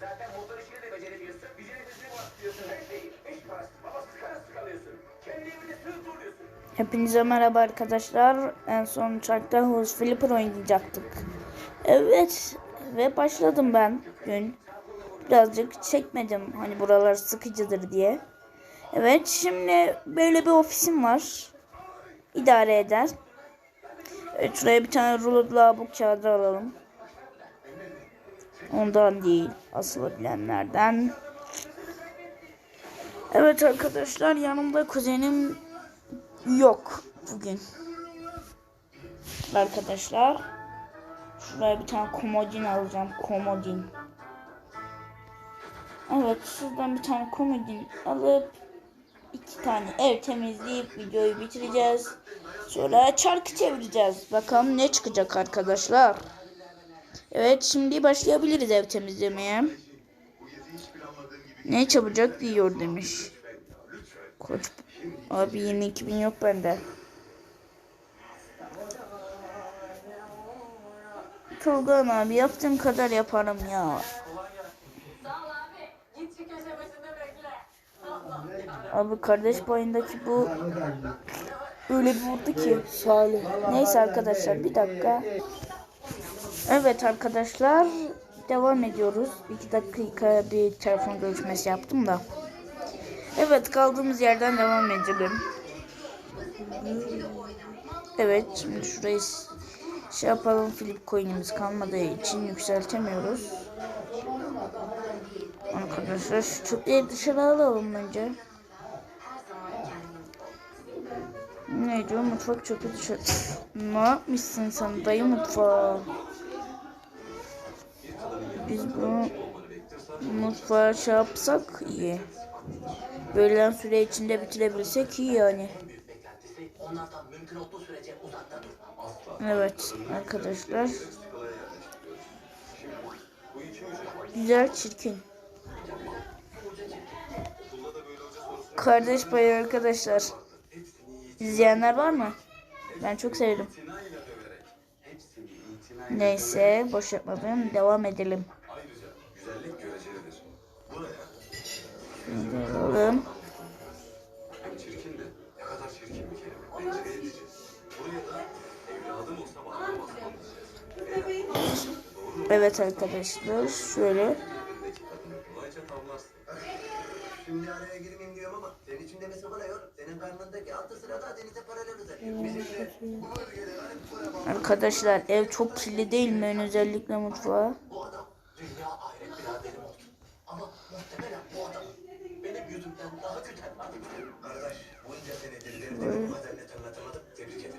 Zaten motor işini de beceremiyorsun. Gücünü hızını bastırıyorsun her şeyi. Eş parasız, babasız, karısız kalıyorsun. Kendi evinde sığ duruyorsun. Hepinize merhaba arkadaşlar. En son uçakta Hose Flipper oynayacaktık. Evet ve başladım ben dün. Birazcık çekmedim hani buralar sıkıcıdır diye. Evet şimdi böyle bir ofisim var. İdare eder. Evet şuraya bir tane rulo labuk kağıdı alalım. Ondan değil asılabilenlerden. Evet arkadaşlar yanımda kuzenim yok bugün. Arkadaşlar şuraya bir tane komodin alacağım. Komodin. Evet şuradan bir tane komodin alıp iki tane ev temizleyip videoyu bitireceğiz. Sonra çarkı çevireceğiz. Bakalım ne çıkacak arkadaşlar. Evet şimdi başlayabiliriz ev temizlemeye. Ne çabucak diyor demiş. Koç abi 22 bin yok bende. Tolgan abi yaptığım kadar yaparım ya. Abi. Kardeş payındaki bu öyle bir vurdu ki. Salih. Neyse arkadaşlar bir dakika. Evet arkadaşlar devam ediyoruz. İki dakika bir telefon görüşmesi yaptım da. Evet kaldığımız yerden devam edelim. Evet şimdi şurayı şey yapalım. Flip coin'imiz kalmadığı için yükseltemiyoruz. Arkadaşlar şu çöpleri dışarı alalım önce. Ne diyor mutfak çöpü dışarı. Ne yapmışsın sen dayı mutfağı? Biz bunu mutfağa şey yapsak iyi. Verilen süre içinde bitirebilsek iyi yani. Evet arkadaşlar. Güzel çirkin. Kardeş payı arkadaşlar. İzleyenler var mı? Ben çok sevdim. Neyse boş yapmadım. Devam edelim. Güzellik görecelidir. Buraya Şimdi alalım. hem çirkin de ne kadar çirkin bir kelime. Rencide edici. Buraya da evladım olsa bağlamaz. Evet arkadaşlar şöyle. Şimdi araya girmeyeyim diyorum ama senin için demesi kolay oğlum. Senin karnındaki altı sırada denize paralel bölgede hani. Arkadaşlar ev çok kirli değil mi? Özellikle mutfağı. Bu adam dünya ahiret biraderim oldu. Ama muhtemelen yüzümden daha kötü. Kardeş bunca senedir kadar net anlatamadım. Tebrik ederim.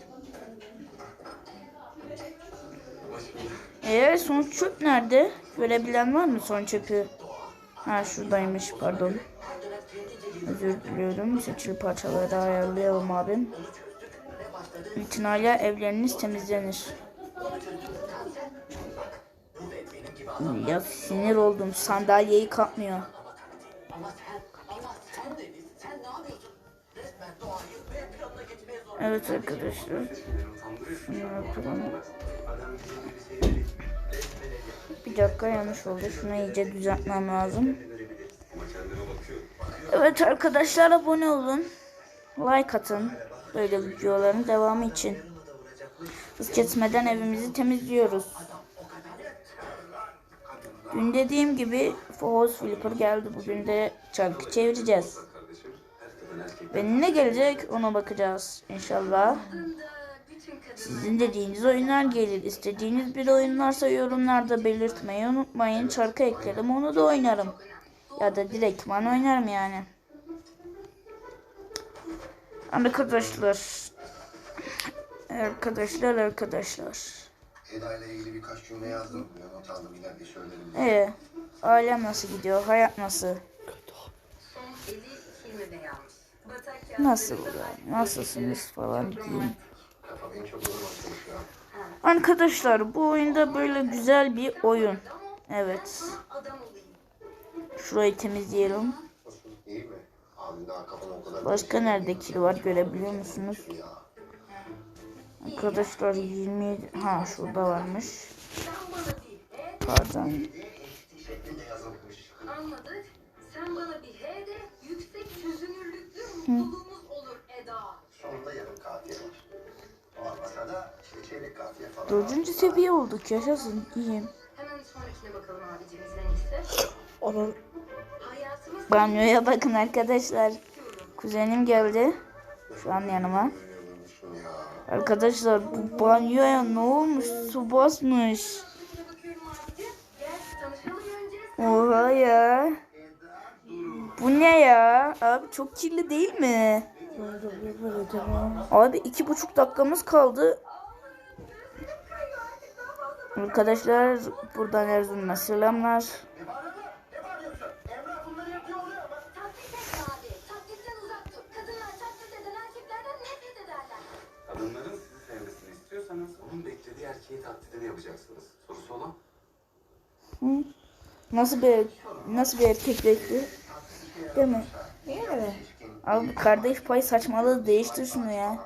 Eee son çöp nerede? Görebilen var mı son çöpü? Ha şuradaymış pardon. Özür diliyorum. Seçili parçaları ayarlayalım abim. İtinayla evleriniz temizlenir. Ya sinir oldum. Sandalyeyi kapmıyor. Evet arkadaşlar. Şunu yapalım. Bir dakika yanlış oldu. Şunu iyice düzeltmem lazım. Evet arkadaşlar abone olun. Like atın. Böyle videoların devamı için. Hız kesmeden evimizi temizliyoruz. Dün dediğim gibi Foz Flipper geldi. Bugün de çarkı çevireceğiz. Ve ne gelecek ona bakacağız inşallah. Sizin dediğiniz oyunlar gelir. İstediğiniz bir oyun varsa yorumlarda belirtmeyi unutmayın. Çarkı eklerim onu da oynarım. Ya da direktman oynarım yani. Arkadaşlar. Arkadaşlar arkadaşlar. Eda ile ilgili birkaç cümle yazdım. Ben not aldım ileride söylerim. Ee, ailem nasıl gidiyor? Hayat nasıl? Son eli Hilmi'de yanmış. Nasıl yani? Nasılsınız falan diyeyim. Arkadaşlar bu oyunda böyle güzel bir oyun. Evet. Şurayı temizleyelim. Başka nerede kil var görebiliyor musunuz? Arkadaşlar 27 ha şurada varmış. Pardon. Dördüncü seviye olduk. Yaşasın. İyiyim. Hemen bakalım. Onun banyoya bakın arkadaşlar. Kuzenim geldi. Şu an yanıma. Arkadaşlar bu banyoya ne olmuş? Su basmış. Oha ya. Bu ne ya? Abi çok kirli değil mi? Abi iki buçuk dakikamız kaldı. Arkadaşlar buradan Erzurum'a selamlar. Kadınların sizi sevmesini istiyorsanız onun beklediği erkeği taklidini yapacaksınız. Sorusu olan? Nasıl bir nasıl bir erkek bekliyor? Değil mi? Yani. Abi kardeş pay saçmalığı değiştir şunu ya.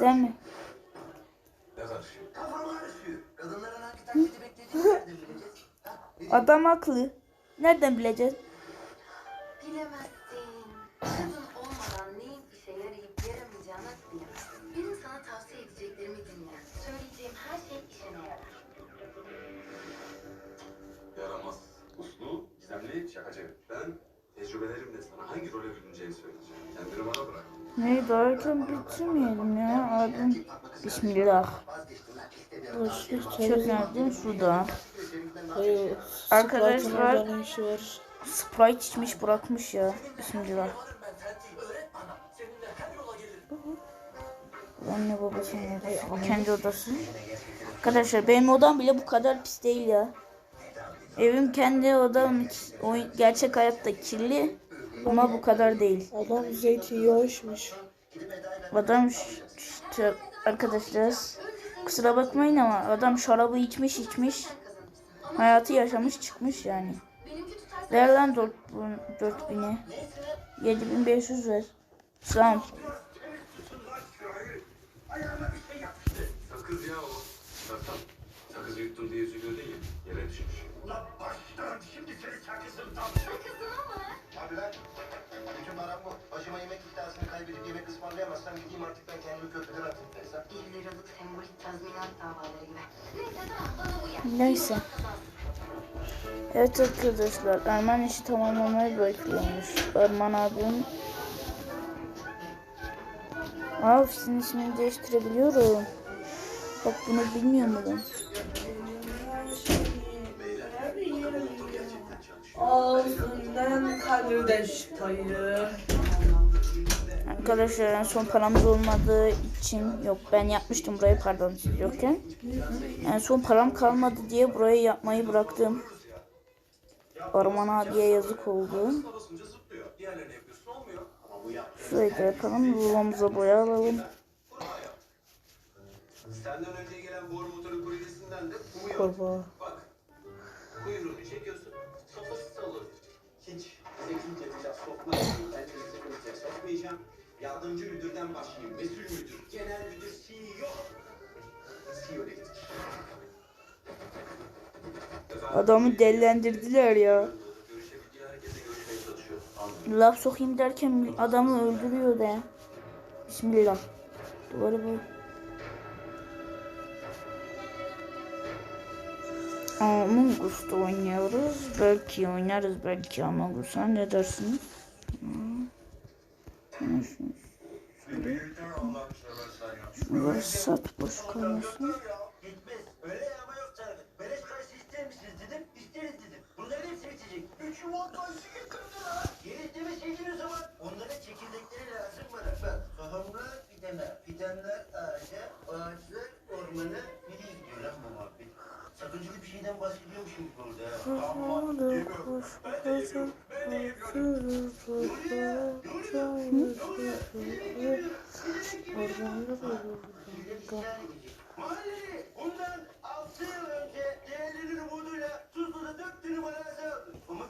Değil mi? Adam haklı. Nereden bileceğiz? Bilemezsin. Kadın olmadan neyin işe yarayıp yaramayacağını bilemezsin. Benim sana tavsiye edeceklerimi dinle. Söyleyeceğim her şey işine yarar. Yaramaz. Uslu, gizemli, şakacı. Ben tecrübelerimle sana hangi role bürüneceğini söyleyeceğim. Kendini bana bırak. Ne derken bitirmeyelim ya abim. Bismillah. İstemiyorum. Çöp nerede? Şurada. Hayır. Arkadaşlar? Sprite içmiş bırakmış ya. Bismillah. Anne babasının odası. Kendi odası. Arkadaşlar benim odam bile bu kadar pis değil ya. Evim kendi odam gerçek hayatta kirli ama bu kadar değil. Adam zeytinyağı içmiş. Adam ş- arkadaşlar kusura bakmayın ama adam şarabı içmiş içmiş hayatı yaşamış çıkmış yani. Ver lan 4 4000'i. 7500 ver. Tamam. Ayağıma bir şey yapıştı. Sakız ya o. Sakın. Sakızı yuttum diye. Yere düşmüş. Ulan başlarım şimdi seni sakızımdan. sakızına mı? Abi lan. Param bu. Başıma yemek iddiasını kaybedip yemek ısmarlayamazsam gideyim artık ben kendimi köprüden atayım Feyza. 1 liralık sembolik tazminat davaları gibi. Neyse tamam bana uyar. Neyse. Evet arkadaşlar Erman işi tamamlamayı bekliyormuş. Erman abim. Aa ofisin ismini değiştirebiliyorum. Bak bunu bilmiyor muydun? Ağzından kalırdeş payı. Arkadaşlar en son paramız olmadığı için yok ben yapmıştım burayı pardon yokken. En son param kalmadı diye burayı yapmayı bıraktım. Orman abiye yazık oldu. Şurayı da yapalım. Rulumuza boya alalım. Senden önce gelen boru motoru kuryesinden de kumu yok. Kurbağa. Bak. Kuyruğunu çekiyorsun. Salır. Hiç zekice bir laf sokmayacağım. De sıkıntıya sokmayacağım. Yardımcı müdürden başlayayım. Mesul müdür, genel müdür, CEO. CEO dedik. Adamı delilendirdiler ya. Laf sokayım derken adamı öldürüyor da. Bismillah. Duvarı bu. Among Us'ta oynuyoruz. Belki oynarız belki Among Us'a. Ne dersiniz? Şunları sat boş kalmasın. Tohumlar fidana. Fidanlar ağaca. Ağaçlar ormana. Nereye gidiyor lan bu Sakıncalı bir şeyden bahsediyormuşum burada. Ama demiyorum. Ben de yemiyorum. Ben de yemiyorum. Mahalleli bundan 6 yıl önce değerlinin umuduyla Tuzlu'da 4 dönüm arazi aldı. Ama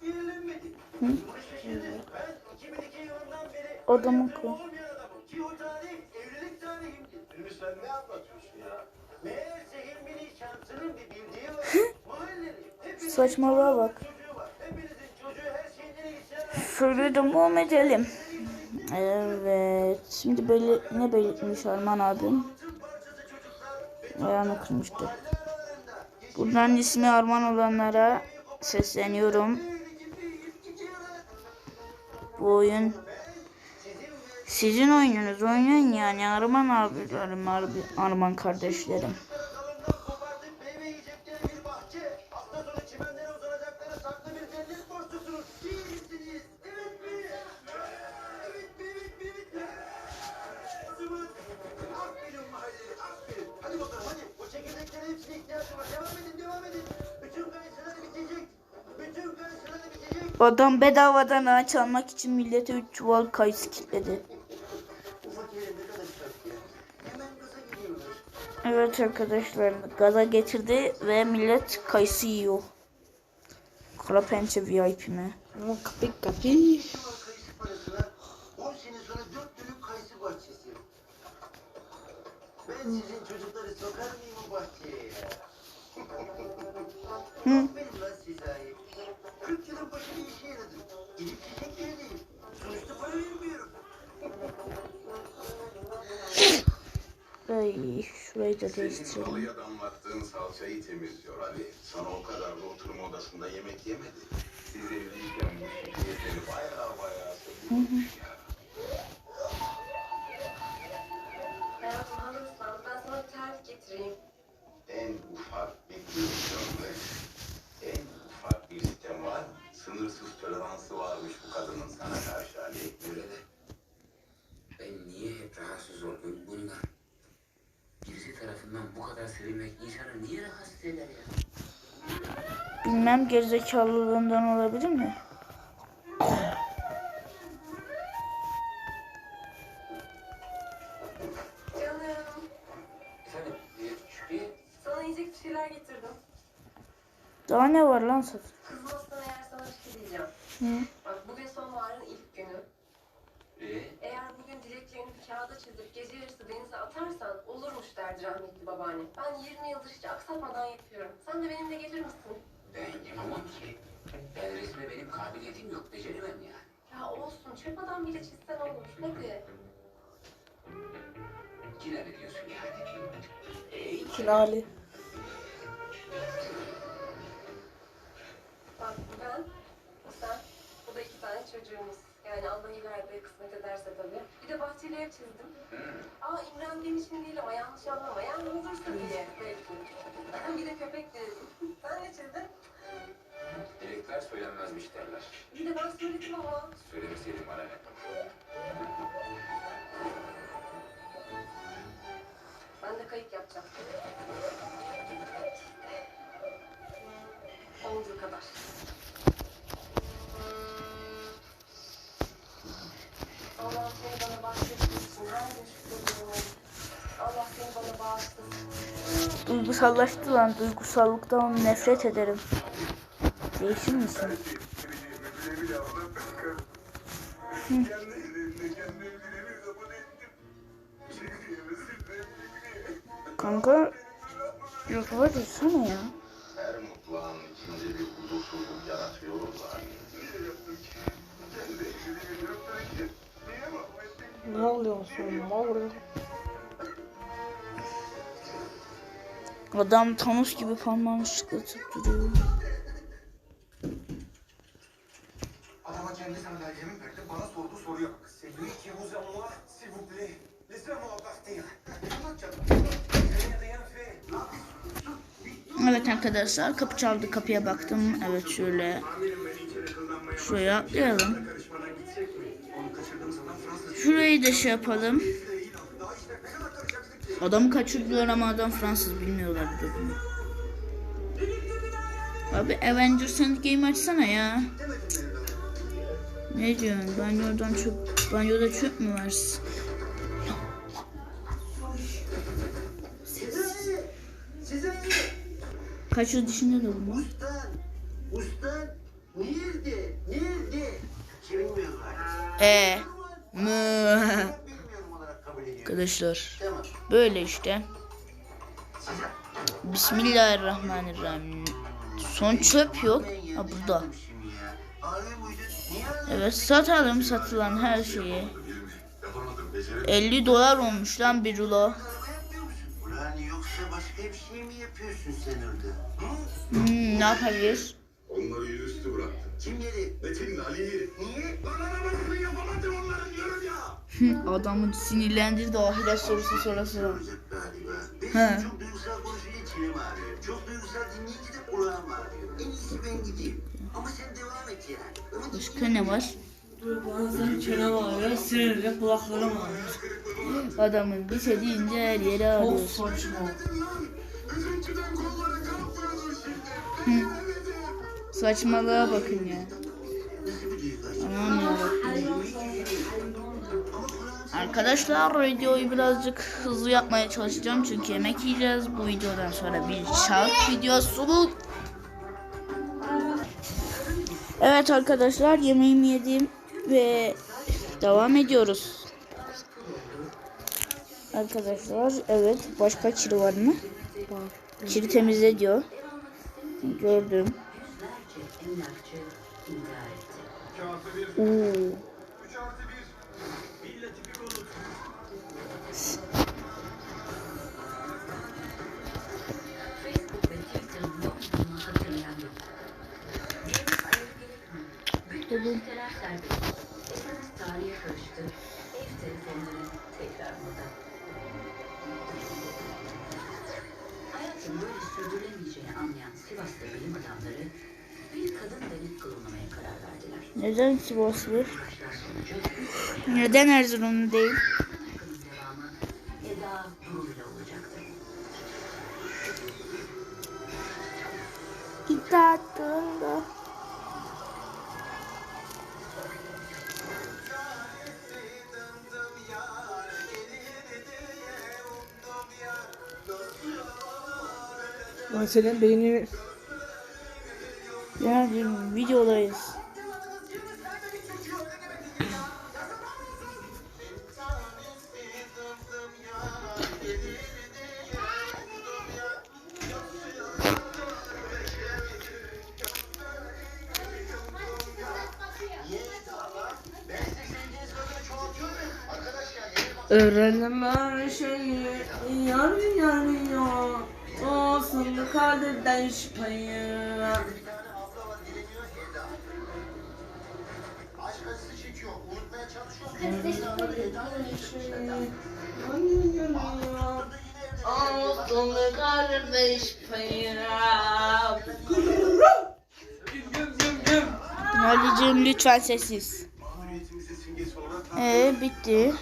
bir ilerlenmedi. Bunu şaşırdı. Ben 2002 yılından beri Adamın öyle kı- olmayan adamım. Ki o tarih evlilik tarihimdi. Sen ne anlatıyorsun ya? Meğerse Saçmalığa bak. şöyle devam edelim. Evet. Şimdi böyle ne belirtmiş Arman abim? Ayağını kırmıştı. Buradan ismi Arman olanlara sesleniyorum. Bu oyun sizin oyununuz oynayın yani Arman abilerim, Arman kardeşlerim. Adam bedavadan ağaç almak için millete 3 çuval kayısı kilitledi. Evet arkadaşlar gaza getirdi ve millet kayısı yiyor. Kara pençe VIP mi? Ama kapı kapı. Şu an kayısı parasına 10 sene sonra 4 dönüm kayısı bahçesi. Ben sizin çocukları sokar mıyım o bahçeye ya? Aferin lan Sezai. 40 yılın başı bir işe yaradı. Gidip teşekkür edeyim. Sonuçta para vermiyorum. Ay şurayı da değiştirelim. Balıya damlattığın salçayı temizliyor Ali. Sana o kadar da oturma odasında yemek yemedi. Siz evliyken bu şirketleri baya baya seviyormuş ya. Bilmem gerizekalılığından olabilir mi? Canım Efendim, Şükrü'ye sana yiyecek bir şeyler getirdim. Daha ne var lan satın? Kızmazsan eğer sana bir şey diyeceğim. Hı? Bak bugün sonbaharın ilk günü. e, Eğer bugün dileklerini bir kağıda çizip gece yarısı denize atarsan olurmuş derdi rahmetli babaannem. Ben 20 yıldır hiç aksatmadan yapıyorum. Sen de benimle gelir misin? Ben yapamam ki. Ben resme benim kabiliyetim yok, beceremem yani. Ya olsun çöp adam bile çizsen olur. Hadi. Yine ne diyorsun yani? E, Finali. Bak ben, sen, bu da iki tane çocuğumuz. Yani Allah ileride kısmet ederse tabii. Bir de bahçeli ev çizdim. Aa imrendiğim için değil ama yanlış anlama. Yani olursa diye belki. bir de köpek dedim. Sen ne çizdin? Söylenmezmiş derler. Bir de ben söyledim ama. Söylemeseydim bana ne? Ben de kayık yapacağım. Olduğu kadar. Allah seni bana her gün şükrediyorum. Allah seni bana bağışlasın. Duygusallaştı lan. Duygusallıktan nefret ederim. Değişir misin? Kanka YouTube'a düşsene ya. Her mutfağın içinde bir huzursuzluk yaratıyorlar. Ne oluyorsun? Ne oluyor? Adam Thanos gibi parmağını şıklatıp duruyor. Kendi sandalyemi verdi, bana sorduğu soruya bak. C'est lui qui vous moi, s'il vous plaît. Laissez-moi partir. Evet arkadaşlar kapı çaldı kapıya baktım. Evet şöyle şuraya atlayalım. Şurayı da şey yapalım. Adamı kaçırdılar ama adam Fransız bilmiyorlar bir de bunu. Abi Avengers Endgame açsana ya. Ne diyorsun? Banyodan çöp, banyoda çöp mü var? Sezai! Kaçır dişinde de bu. Hala. E ediyorum. Arkadaşlar böyle işte. Bismillahirrahmanirrahim. Son çöp yok. Ha burada. Evet satalım satılan her şeyi. Değil mi? Yapamadım, beceremedim. 50 dolar olmuş lan bir rulo. Ulan yoksa başka bir şey mi yapıyorsun sen orada? Hmm, ne yapabilir? Onları yüzüstü bıraktım. Kim yedi? Metin, Ali'yi. Niye? Lan arabasını yapamadım onların diyorum ya. Adamı sinirlendirdi ahiret sorusu sorası. He. çok duygusal konuşunca çenem ağrıyor. Çok duygusal dinleyince de kulağım ağrıyor. En iyisi ben gideyim. Ama sen devam et yani. Ama Başka ne var? Bazen çenem ağrıyor, sinirle kulaklarım ağrıyor. Adamın bir şey deyince her yere Çok ağrıyor. saçma. Kalkmıyordu şimdi. Saçmalığa bakın ya. Aman yarabbim. Arkadaşlar videoyu birazcık hızlı yapmaya çalışacağım çünkü yemek yiyeceğiz. Bu videodan sonra bir şark videosu. Evet arkadaşlar yemeğimi yedim ve devam ediyoruz. Arkadaşlar evet başka kiri var mı? Kiri temizle diyor. Gördüm. Oo. Bütün siteler serbest. Esas tarihe karıştı. Ev telefonları tekrar moda. Hayatın böyle sürdürülemeyeceğini anlayan Sivas'ta bilim adamları bir kadın denip klonlamaya karar verdiler. Neden Sivaslı? Neden Erzurumlu değil? Eda olacaktı. İddia hakkında. Senin beynini Yani videodayız. öğrenemem şeyi. Yar yanıyor. Olsun kaderden şüpheyi. Olsun kaderden şüpheyi. Halicim lütfen sessiz. Ee bitti.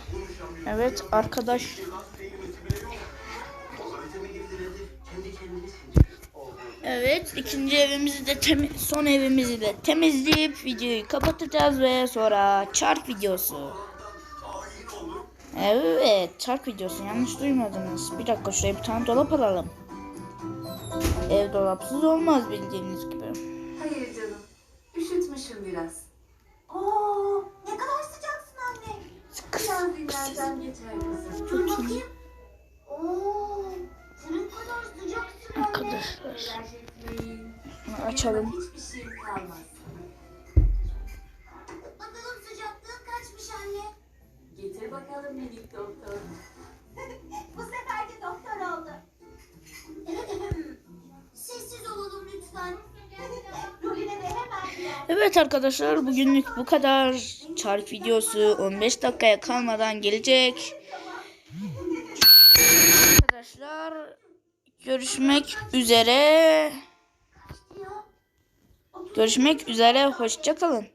Evet arkadaş. Evet ikinci evimizi de son evimizi de temizleyip videoyu kapatacağız ve sonra çark videosu. Evet çark videosu yanlış duymadınız. Bir dakika şuraya bir tane dolap alalım. Ev dolapsız olmaz bildiğiniz gibi. Hayır canım. Üşütmüşüm biraz. Oo, ne kadar sıcaksın anne. Biraz dinlensen geçer kızım. Dur bakayım. Etmeyin. bunu açalım. Hiçbir şeyim kalmaz. Bakalım sıcaklığın kaçmış anne. Getir bakalım minik doktor. Bu sefer de doktor oldu. Sessiz olalım lütfen. Evet arkadaşlar bugünlük bu kadar. Çark videosu 15 dakikaya kalmadan gelecek. Görüşmek üzere. Görüşmek üzere. Hoşçakalın.